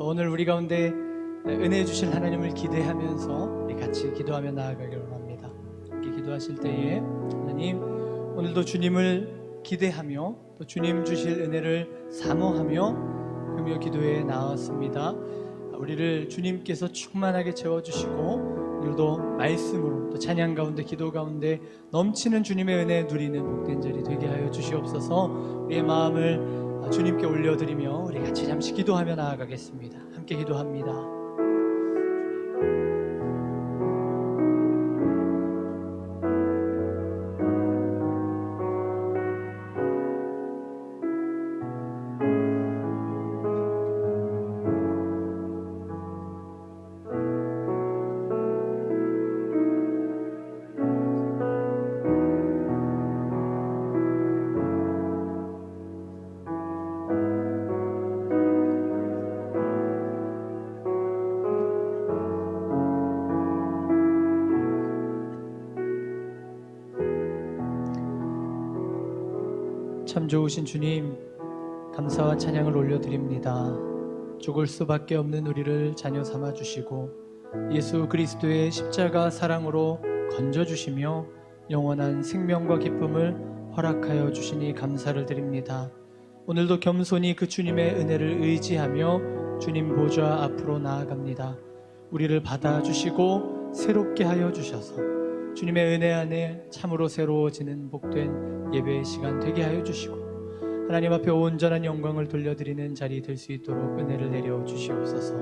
또 오늘 우리 가운데 은혜 주실 하나님을 기대하면서 우리 같이 기도하며 나아가길 원합니다. 함께 기도하실 때에 하나님 오늘도 주님을 기대하며 또 주님 주실 은혜를 사모하며 금요 기도에 나왔습니다. 우리를 주님께서 충만하게 채워주시고 오늘도 말씀으로 또 찬양 가운데 기도 가운데 넘치는 주님의 은혜 누리는 복된 자리 되게 하여 주시옵소서 우리의 마음을 주님께 올려드리며 우리 같이 잠시 기도하며 나아가겠습니다. 함께 기도합니다. 참 좋으신 주님, 감사와 찬양을 올려드립니다. 죽을 수밖에 없는 우리를 자녀 삼아 주시고 예수 그리스도의 십자가 사랑으로 건져 주시며 영원한 생명과 기쁨을 허락하여 주시니 감사를 드립니다. 오늘도 겸손히 그 주님의 은혜를 의지하며 주님 보좌 앞으로 나아갑니다. 우리를 받아 주시고 새롭게 하여 주셔서 주님의 은혜 안에 참으로 새로워지는 복된 예배의 시간 되게 하여 주시고 하나님 앞에 온전한 영광을 돌려드리는 자리 될 수 있도록 은혜를 내려 주시옵소서.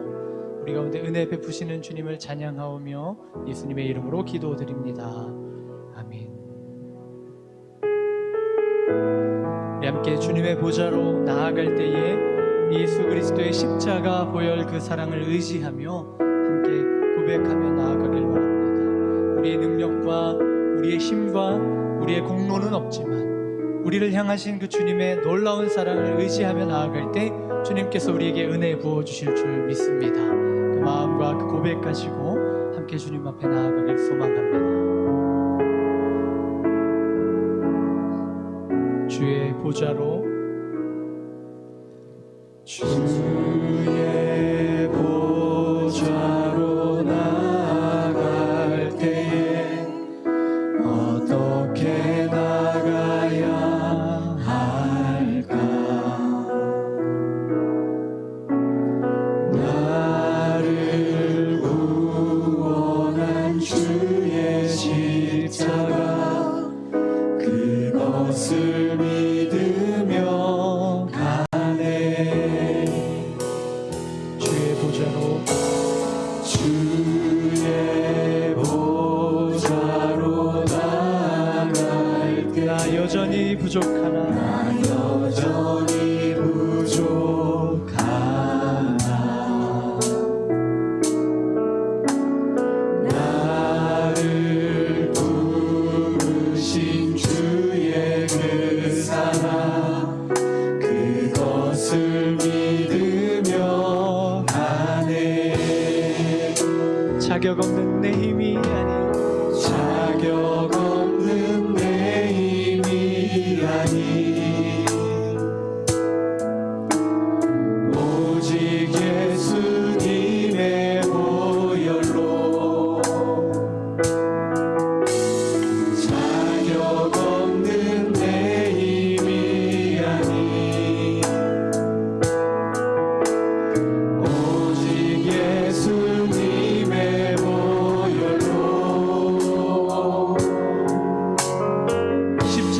우리 가운데 은혜 베푸시는 주님을 찬양하오며 예수님의 이름으로 기도드립니다. 아멘. 함께 주님의 보좌로 나아갈 때에 예수 그리스도의 십자가 보혈 그 사랑을 의지하며 함께 고백하며 나아가길 원합니다. 우리의 능력과 우리의 힘과 우리의 공로는 없지만 우리를 향하신 그 주님의 놀라운 사랑을 의지하며 나아갈 때 주님께서 우리에게 은혜 부어 주실 줄 믿습니다. 그 마음과 그 고백 가지고 함께 주님 앞에 나아가길 소망합니다. 주의 보좌로 주의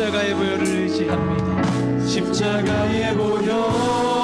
십자가의 보혈을 의지합니다. 십자가의 보혈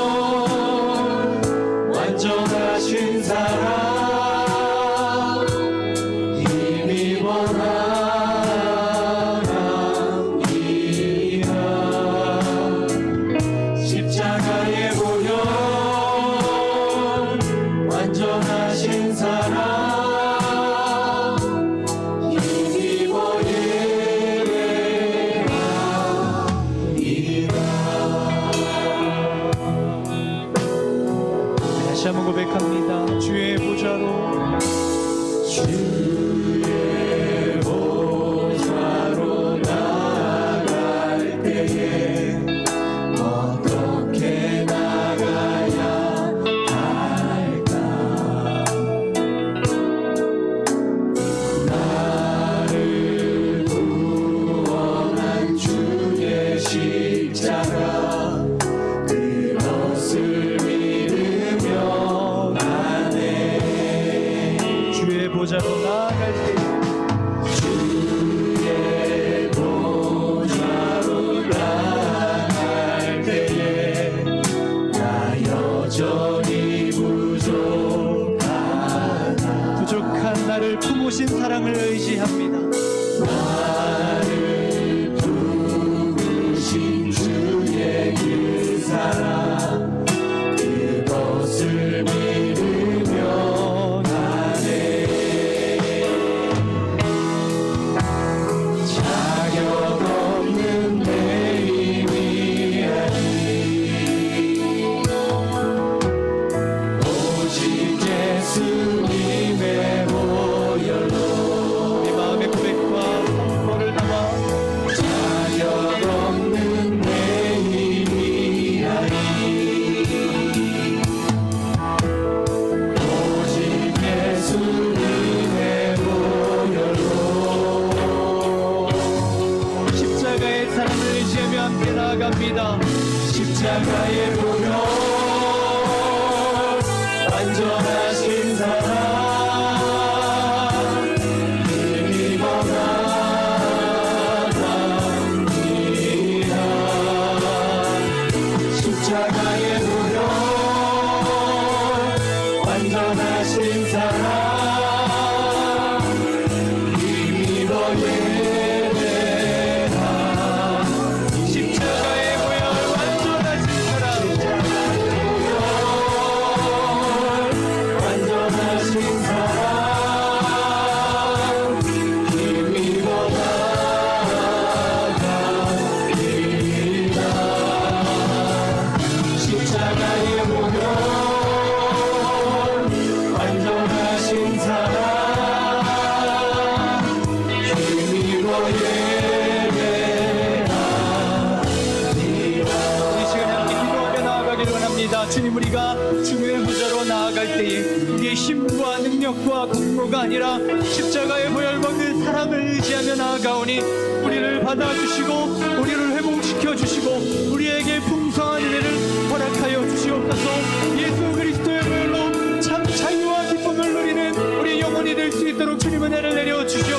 주님 우리가 주님의 후자로 나아갈 때에 우리의 힘과 능력과 공로가 아니라 십자가의 보혈과 그 사랑을 의지하며 나아가오니 우리를 받아주시고 우리를 회복시켜 주시고 우리에게 풍성한 은혜를 허락하여 주시옵소서. 예수 그리스도의 보혈로 참 자유와 기쁨을 누리는 우리 영혼이 될 수 있도록 주님 은혜를 내려 주시옵소서.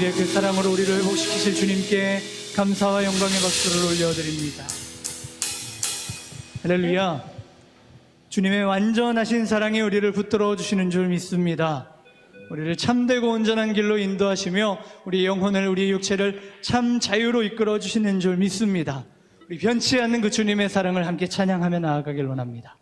위해 그 사랑으로 우리를 회복시키실 주님께 감사와 영광의 박수를 올려드립니다. 할렐루야. 주님의 완전하신 사랑이 우리를 붙들어 주시는 줄 믿습니다. 우리를 참되고 온전한 길로 인도하시며 우리 영혼을 우리 육체를 참 자유로 이끌어 주시는 줄 믿습니다. 우리 변치 않는 그 주님의 사랑을 함께 찬양하며 나아가길 원합니다.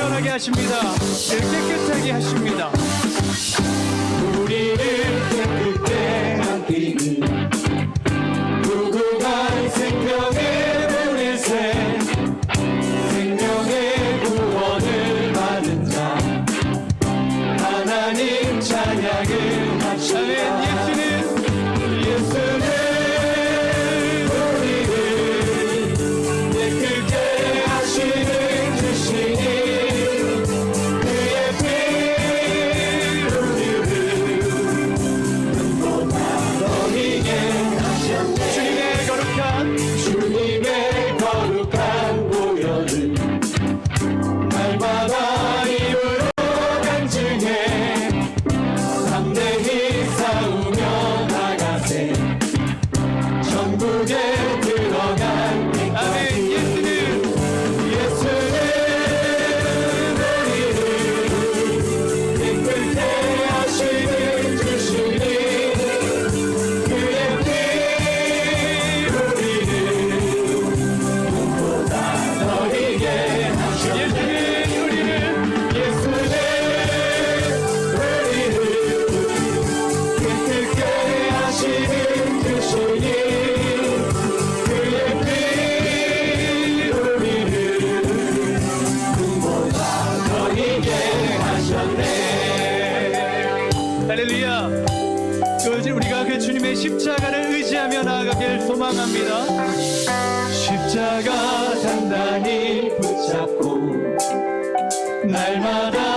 청년하게 하십니다. 깨끗하게 하십니다. 우리를 깨끗게 그 주님의 십자가를 의지하며 나아가길 소망합니다. 십자가 단단히 붙잡고 날마다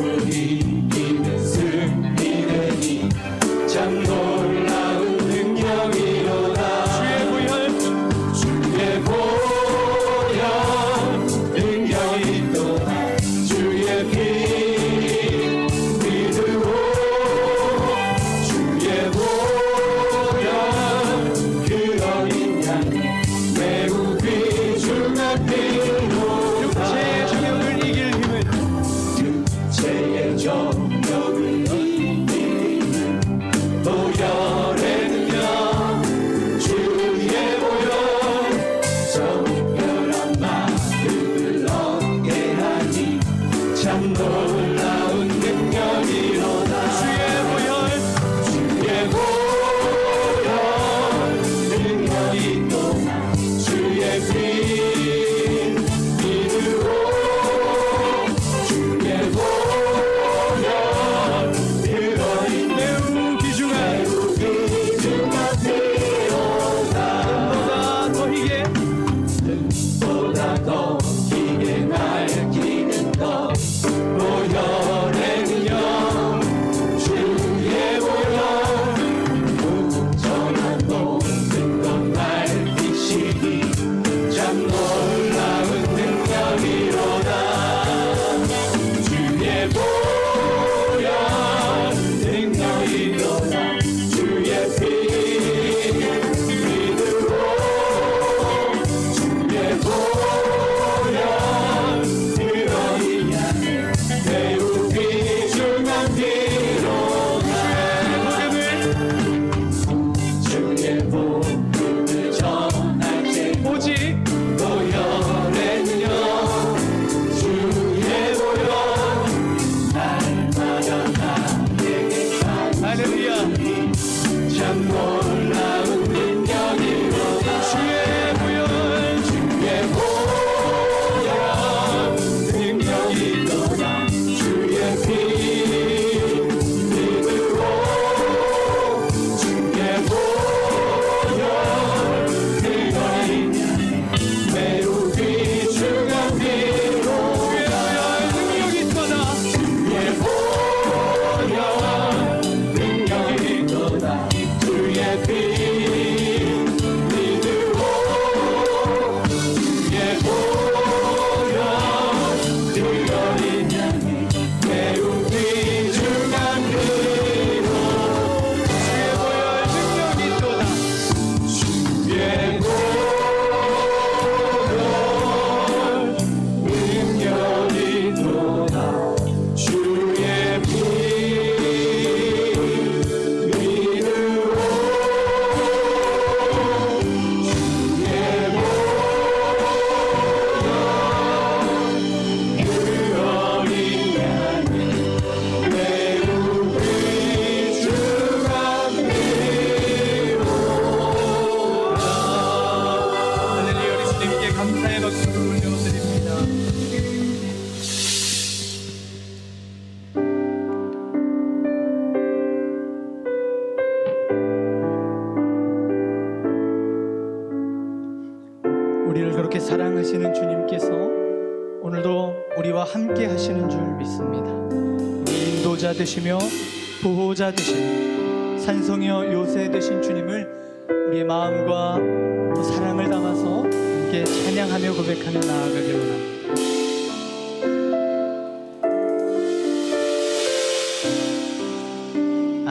worthy. 되시며 보호자 되신 산성여 요새 되신 주님을 우리의 마음과 또 사랑을 담아서 함께 찬양하며 고백하며 나아가길 원합니다.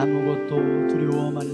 아무것도 두려워만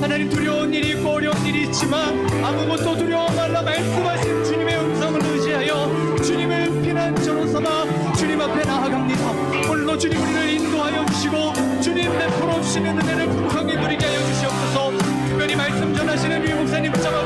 하나님 두려운 일이 있고 어려운 일이 있지만 아무것도 두려워 말라 말씀하신 주님의 음성을 의지하여 주님을 피난처로 삼아 주님 앞에 나아갑니다. 오늘도 주님 우리를 인도하여 주시고 주님 내 풀어 주시는 은혜를 풍성히 누리게 하여 주시옵소서. 특별히 말씀 전하시는 위 목사님 붙잡아